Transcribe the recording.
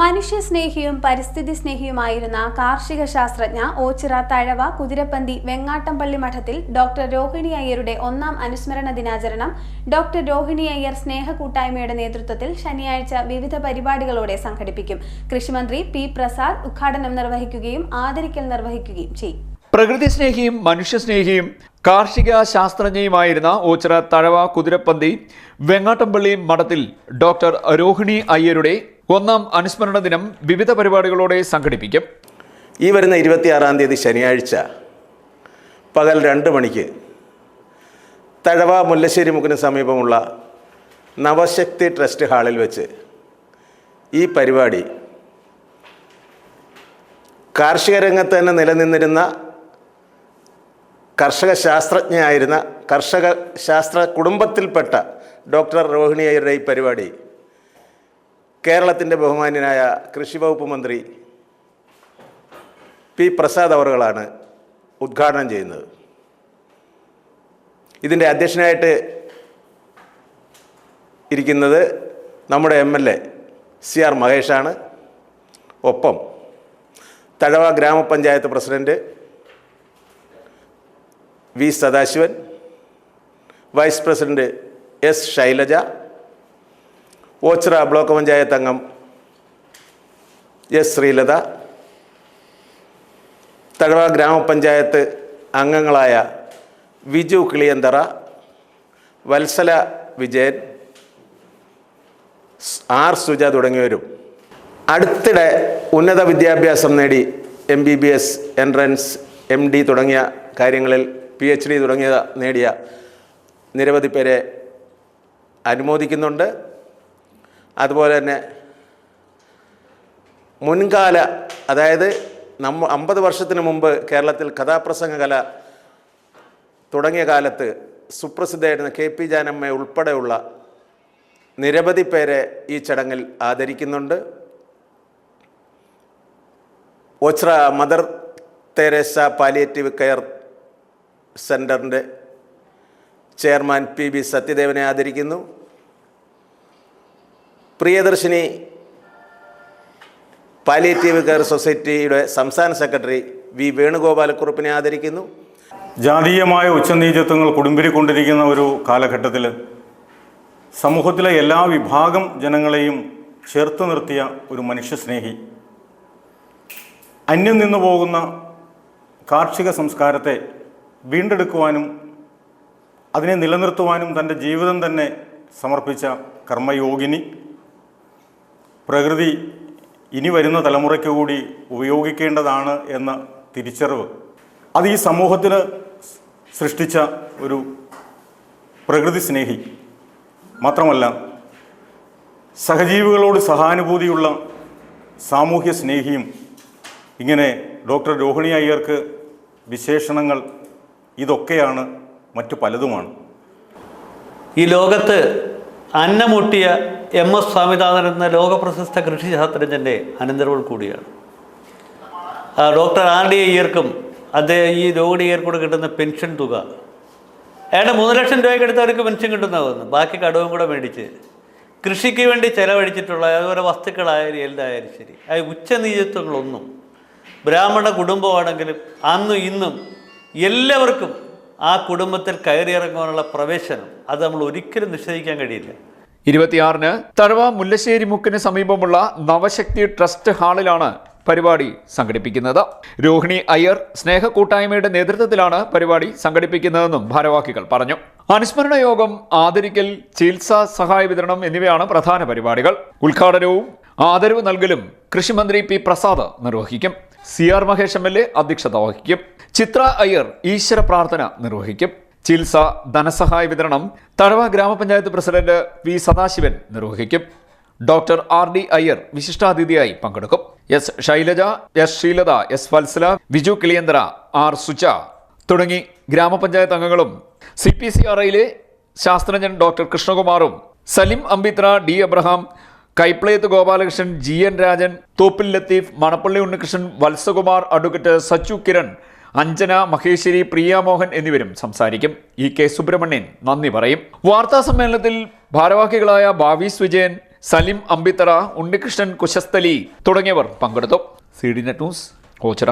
മനുഷ്യസ്നേഹിയും പരിസ്ഥിതി സ്നേഹിയുമായിരുന്ന കാർഷിക ശാസ്ത്രജ്ഞ ഓച്ചിറ തഴവ കുതിരപ്പന്തി വെങ്ങാട്ടംപള്ളി മഠത്തിൽ ഡോക്ടർ രോഹിണി അയ്യരുടെ ഒന്നാം അനുസ്മരണ ദിനാചരണം ഡോക്ടർ രോഹിണി അയ്യർ സ്നേഹ കൂട്ടായ്മയുടെ നേതൃത്വത്തിൽ ശനിയാഴ്ച വിവിധ പരിപാടികളോടെ സംഘടിപ്പിക്കും. കൃഷിമന്ത്രി പി പ്രസാദ് ഉദ്ഘാടനം നിർവഹിക്കുകയും ആദരിക്കൽ നിർവഹിക്കുകയും ചെയ്യും. പ്രകൃതി സ്നേഹിയും മനുഷ്യ മനുഷ്യസ്നേഹിയും കാർഷിക ശാസ്ത്രജ്ഞയുമായിരുന്ന ഓച്ചിറ തഴവ കുതിരപ്പന്തി വെങ്ങാട്ടംപള്ളി മഠത്തിൽ ഡോക്ടർ രോഹിണി അയ്യരുടെ ഒന്നാം അനുസ്മരണ ദിനം വിവിധ പരിപാടികളോടെ സംഘടിപ്പിക്കും. ഈ വരുന്ന ഇരുപത്തിയാറാം തീയതി ശനിയാഴ്ച പകൽ രണ്ട് മണിക്ക് തഴവ മുല്ലശ്ശേരി മുക്കിന് സമീപമുള്ള നവശക്തി ട്രസ്റ്റ് ഹാളിൽ വെച്ച് ഈ പരിപാടി കാർഷിക രംഗത്ത് തന്നെ നിലനിന്നിരുന്ന കർഷക ശാസ്ത്രജ്ഞയായിരുന്ന കർഷക ശാസ്ത്ര കുടുംബത്തിൽപ്പെട്ട ഡോക്ടർ രോഹിണി അയ്യരുടെ ഈ പരിപാടി കേരളത്തിന്റെ ബഹുമാന്യനായ കൃഷി വകുപ്പ് മന്ത്രി പി പ്രസാദ് അവറുകളാണ് ഉദ്ഘാടനം ചെയ്യുന്നത്. ഇതിന്റെ അധ്യക്ഷനായിട്ട് ഇരിക്കുന്നത് നമ്മുടെ M L A C R മഹേഷാണ്. ഒപ്പം തഴവ ഗ്രാമപഞ്ചായത്ത് president V Sadasivan vice president S Shailaja Ochira block panchayat അംഗം എസ് ശ്രീലത തഴവ ഗ്രാമപഞ്ചായത്ത് അംഗങ്ങളായ വിജു കിളിയന്തറ വത്സല വിജയൻ ആർ സുജ തുടങ്ങിയവരും. അടുത്തിടെ ഉന്നത വിദ്യാഭ്യാസം നേടി M B B S entrance M D തുടങ്ങിയ കാര്യങ്ങളിൽ പി എച്ച് ഡി തുടങ്ങിയ നേടിയ നിരവധി പേരെ അനുമോദിക്കുന്നുണ്ട്. അതുപോലെ തന്നെ മുൻകാല അതായത് നമ്മ അമ്പത് വർഷത്തിന് മുമ്പ് കേരളത്തിൽ കഥാപ്രസംഗ കല തുടങ്ങിയ കാലത്ത് സുപ്രസിദ്ധയായിരുന്ന കെ പി ജാനമ്മ ഉൾപ്പെടെയുള്ള നിരവധി പേരെ ഈ ചടങ്ങിൽ ആദരിക്കുന്നുണ്ട്. ഒച്ര മദർ തെരേസ പാലിയേറ്റീവ് കെയർ സെന്ററിന്റെ ചെയർമാൻ പി ബി സത്യദേവനെ ആദരിക്കുന്നു. പ്രിയദർശിനി പാലിയേറ്റീവ് കെയർ സൊസൈറ്റിയുടെ സംസ്ഥാന സെക്രട്ടറി വി വേണുഗോപാലക്കുറുപ്പിനെ ആദരിക്കുന്നു. ജാതീയമായ ഉച്ചനീചത്വങ്ങൾ കുടുംബിരിക്കൊണ്ടിരിക്കുന്ന ഒരു കാലഘട്ടത്തിൽ സമൂഹത്തിലെ എല്ലാ വിഭാഗം ജനങ്ങളെയും ചേർത്ത് നിർത്തിയ ഒരു മനുഷ്യസ്നേഹി. അന്യം നിന്നു പോകുന്ന കാർഷിക സംസ്കാരത്തെ വീണ്ടെടുക്കുവാനും അതിനെ നിലനിർത്തുവാനും തന്റെ ജീവിതം തന്നെ സമർപ്പിച്ച കർമ്മയോഗിനി. പ്രകൃതി ഇനി വരുന്ന തലമുറയ്ക്ക് കൂടി ഉപയോഗിക്കേണ്ടതാണ് എന്ന തിരിച്ചറിവ്. അത് ഈ സമൂഹത്തിന് സൃഷ്ടിച്ച ഒരു പ്രകൃതി സ്നേഹി. മാത്രമല്ല സഹജീവികളോട് സഹാനുഭൂതിയുള്ള സാമൂഹ്യ സ്നേഹിയും ഇങ്ങനെ ഡോക്ടർ രോഹിണി അയ്യർക്ക് വിശേഷണങ്ങൾ ഇതൊക്കെയാണ് മറ്റു പലതുമാണ്. ഈ ലോകത്ത് അന്നമുട്ടിയ എം എസ് സ്വാമിനാഥൻ എന്ന ലോകപ്രശസ്ത കൃഷി ശാസ്ത്രജ്ഞന്റെ അനന്തരവൾ കൂടിയാണ്. ഡോക്ടർ ആർ ഡി അയ്യർക്കും അദ്ദേഹം ഈ രോഗിണി അയ്യർക്കൂടെ കിട്ടുന്ന പെൻഷൻ തുക. അയാളുടെ മൂന്ന് ലക്ഷം രൂപയ്ക്ക് എടുത്തവർക്ക് പെൻഷൻ കിട്ടുന്നതാകുന്നു ബാക്കി കടവും കൂടെ മേടിച്ച് കൃഷിക്ക് വേണ്ടി ചെലവഴിച്ചിട്ടുള്ള അതുപോലെ വസ്തുക്കളായാലും എന്തായാലും ശരി. അത് ഉച്ചനീചത്വങ്ങളൊന്നും ബ്രാഹ്മണ കുടുംബമാണെങ്കിലും അന്നും ഇന്നും എല്ലാവർക്കും ആ കുടുംബത്തിൽ കയറിയിറങ്ങുവാനുള്ള പ്രവേശനം അത് നമ്മൾ ഒരിക്കലും നിഷേധിക്കാൻ കഴിയില്ല. ഇരുപത്തിയാറിന് തഴവ മുല്ലശ്ശേരി മുക്കിന് സമീപമുള്ള നവശക്തി ട്രസ്റ്റ് ഹാളിലാണ് പരിപാടി സംഘടിപ്പിക്കുന്നത്. രോഹിണി അയ്യർ സ്നേഹ കൂട്ടായ്മയുടെ നേതൃത്വത്തിലാണ് പരിപാടി സംഘടിപ്പിക്കുന്നതെന്നും ഭാരവാഹികൾ പറഞ്ഞു. അനുസ്മരണ യോഗം ആദരിക്കൽ ചികിത്സാ സഹായ വിതരണം എന്നിവയാണ് പ്രധാന പരിപാടികൾ. ഉദ്ഘാടനവും ആദരവ് നൽകലും കൃഷിമന്ത്രി പി പ്രസാദ് നിർവഹിക്കും. C R Mahesh M L A അധ്യക്ഷത വഹിക്കും. ചിത്ര അയ്യർ ഈശ്വര പ്രാർത്ഥന നിർവഹിക്കും. ചികിത്സ ധനസഹായ വിതരണം തഴവ ഗ്രാമപഞ്ചായത്ത് പ്രസിഡന്റ് വി സദാശിവൻ നിർവഹിക്കും. ഡോക്ടർ ആർ ഡി അയ്യർ വിശിഷ്ടാതിഥിയായി പങ്കെടുക്കും. S Shailaja S Sreelatha S Vatsala Viju Kiliyanthara R Suja തുടങ്ങി ഗ്രാമപഞ്ചായത്ത് അംഗങ്ങളും സി പി സി ആർ ഐയിലെ ശാസ്ത്രജ്ഞൻ doctor കൃഷ്ണകുമാറും Salim Ambithra D Abraham Kaiplayath Gopalakrishnan G N Rajan Thoppil Latheef Manappally Unnikrishnan Vatsakumar advocate Sachu Kiran Anjana Maheswari Priya Mohan എന്നിവരും സംസാരിക്കും. E K Subramanian നന്ദി പറയും. വാർത്താ സമ്മേളനത്തിൽ ഭാരവാഹികളായ ഭാവീസ് വിജയൻ സലിം അമ്പിത്തറ ഉണ്ണികൃഷ്ണൻ കുശസ്തലി തുടങ്ങിയവർ പങ്കെടുത്തു. C D net news Ochira.